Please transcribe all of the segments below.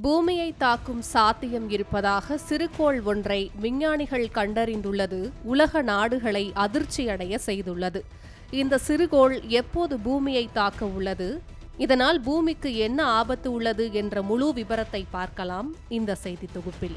பூமியை தாக்கும் சாத்தியம் இருப்பதாக சிறுகோள் ஒன்றை விஞ்ஞானிகள் கண்டறிந்துள்ளது. உலக நாடுகளை அதிர்ச்சியடைய செய்துள்ளது. இந்த சிறுகோள் எப்போது பூமியை தாக்க உள்ளது? இதனால் பூமிக்கு என்ன ஆபத்து உள்ளது என்ற முழு விவரத்தை பார்க்கலாம். இந்த செய்தி தொகுப்பில்.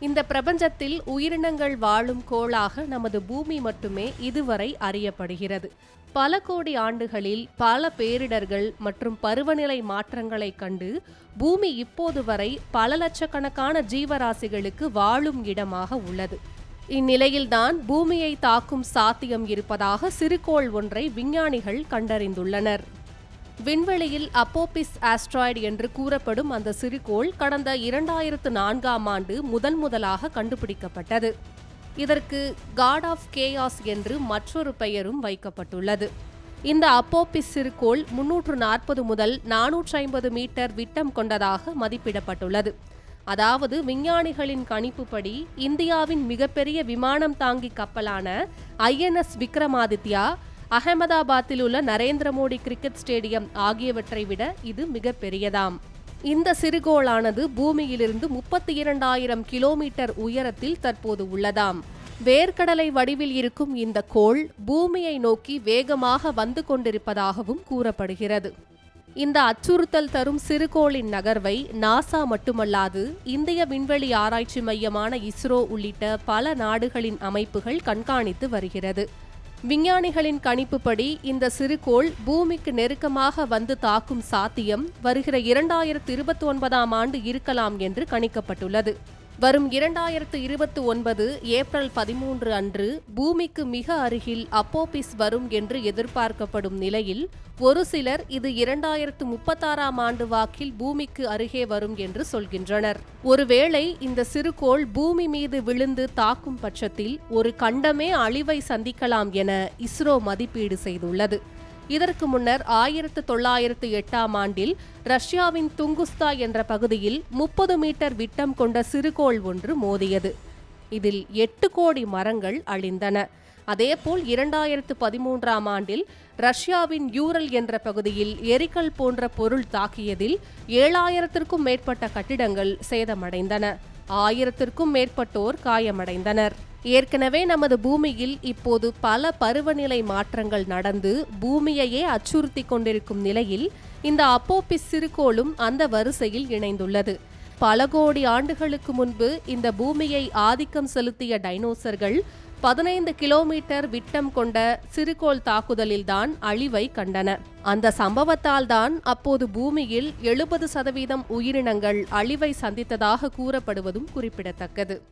இந்த பிரபஞ்சத்தில் உயிரினங்கள் வாழும் கோளாக நமது பூமி மட்டுமே இதுவரை அறியப்படுகிறது. பல கோடி ஆண்டுகளில் பல பேரிடர்கள் மற்றும் பருவநிலை மாற்றங்களைக் கண்டு பூமி இப்போது வரை பல லட்சக்கணக்கான ஜீவராசிகளுக்கு வாழும் இடமாக உள்ளது. இந்நிலையில்தான் பூமியை தாக்கும் சாத்தியம் இருப்பதாக சிறுகோள் ஒன்றை விஞ்ஞானிகள் கண்டறிந்துள்ளனர். விண்வெளியில் அப்போபிஸ் ஆஸ்ட்ராய்டு என்று கூறப்படும் அந்த சிறுகோள் கடந்த இரண்டாயிரத்து நான்காம் ஆண்டு முதன் முதலாக கண்டுபிடிக்கப்பட்டது. இதற்கு காட் ஆஃப் கேயாஸ் என்று மற்றொரு பெயரும் வைக்கப்பட்டுள்ளது. இந்த அப்போபிஸ் சிறுகோள் முன்னூற்று நாற்பது முதல் நானூற்றி ஐம்பது மீட்டர் விட்டம் கொண்டதாக மதிப்பிடப்பட்டுள்ளது. அதாவது விஞ்ஞானிகளின் கணிப்புப்படி இந்தியாவின் மிகப்பெரிய விமானம் தாங்கி கப்பலான ஐஎன்எஸ் விக்ரமாதித்யா அகமதாபாத்தில் உள்ள நரேந்திர மோடி கிரிக்கெட் ஸ்டேடியம் ஆகியவற்றை விட இது மிகப்பெரியதாம் இந்த சிறுகோளானது பூமியிலிருந்து முப்பத்தி இரண்டாயிரம் கிலோமீட்டர் உயரத்தில் தற்போது உள்ளதாம். வேர்க்கடலை வடிவில் இருக்கும் இந்த கோள் பூமியை நோக்கி வேகமாக வந்து கொண்டிருப்பதாகவும் கூறப்படுகிறது. இந்த அச்சுறுத்தல் தரும் சிறுகோளின் நகர்வை நாசா மட்டுமல்லாது இந்திய விண்வெளி ஆராய்ச்சி மையமான இஸ்ரோ உள்ளிட்ட பல நாடுகளின் அமைப்புகள் கண்காணித்து வருகிறது. விஞ்ஞானிகளின் கணிப்புப்படி இந்த சிறுகோள் பூமிக்கு நெருக்கமாக வந்து தாக்கும் சாத்தியம் வருகிற இரண்டாயிரத்து இருபத்தி ஒன்பதாம் ஆண்டு இருக்கலாம் என்று கணிக்கப்பட்டுள்ளது. வரும் இரண்டாயிரத்து இருபத்தி ஒன்பது ஏப்ரல் பதிமூன்று அன்று பூமிக்கு மிக அருகில் அப்போபிஸ் வரும் என்று எதிர்பார்க்கப்படும் நிலையில் ஒரு சிலர் இது இரண்டாயிரத்து முப்பத்தாறாம் ஆண்டு வாக்கில் பூமிக்கு அருகே வரும் என்று சொல்கின்றனர். ஒருவேளை இந்த சிறுகோள் பூமி மீது விழுந்து தாக்கும் பட்சத்தில் ஒரு கண்டமே அழிவை சந்திக்கலாம் என இஸ்ரோ மதிப்பீடு செய்துள்ளது. இதற்கு முன்னர் ஆயிரத்து தொள்ளாயிரத்து எட்டாம் ஆண்டில் ரஷ்யாவின் துங்குஸ்தா என்ற பகுதியில் முப்பது மீட்டர் விட்டம் கொண்ட சிறுகோள் ஒன்று மோதியது. இதில் எட்டு கோடி மரங்கள் அழிந்தன. அதேபோல் இரண்டாயிரத்து பதிமூன்றாம் ஆண்டில் ரஷ்யாவின் யூரல் என்ற பகுதியில் எரிக்கல் போன்ற பொருள் தாக்கியதில் ஏழாயிரத்திற்கும் மேற்பட்ட கட்டிடங்கள் சேதமடைந்தன. ஆயிரத்திற்கும் மேற்பட்டோர் காயமடைந்தனர். ஏற்கனவே நமது பூமியில் இப்போது பல பருவநிலை மாற்றங்கள் நடந்து பூமியையே அச்சுறுத்தி கொண்டிருக்கும் நிலையில் இந்த அப்போபிஸ் சிறுகோளும் அந்த வரிசையில் இணைந்துள்ளது. பல கோடி ஆண்டுகளுக்கு முன்பு இந்த பூமியை ஆதிக்கம் செலுத்திய டைனோசர்கள் பதினைந்து கிலோமீட்டர் விட்டம் கொண்ட சிறுகோள் தாக்குதலில்தான் அழிவை கண்டன. அந்த சம்பவத்தால் தான் அப்போது பூமியில் எழுபது சதவீதம் உயிரினங்கள் அழிவை சந்தித்ததாக கூறப்படுவதும் குறிப்பிடத்தக்கது.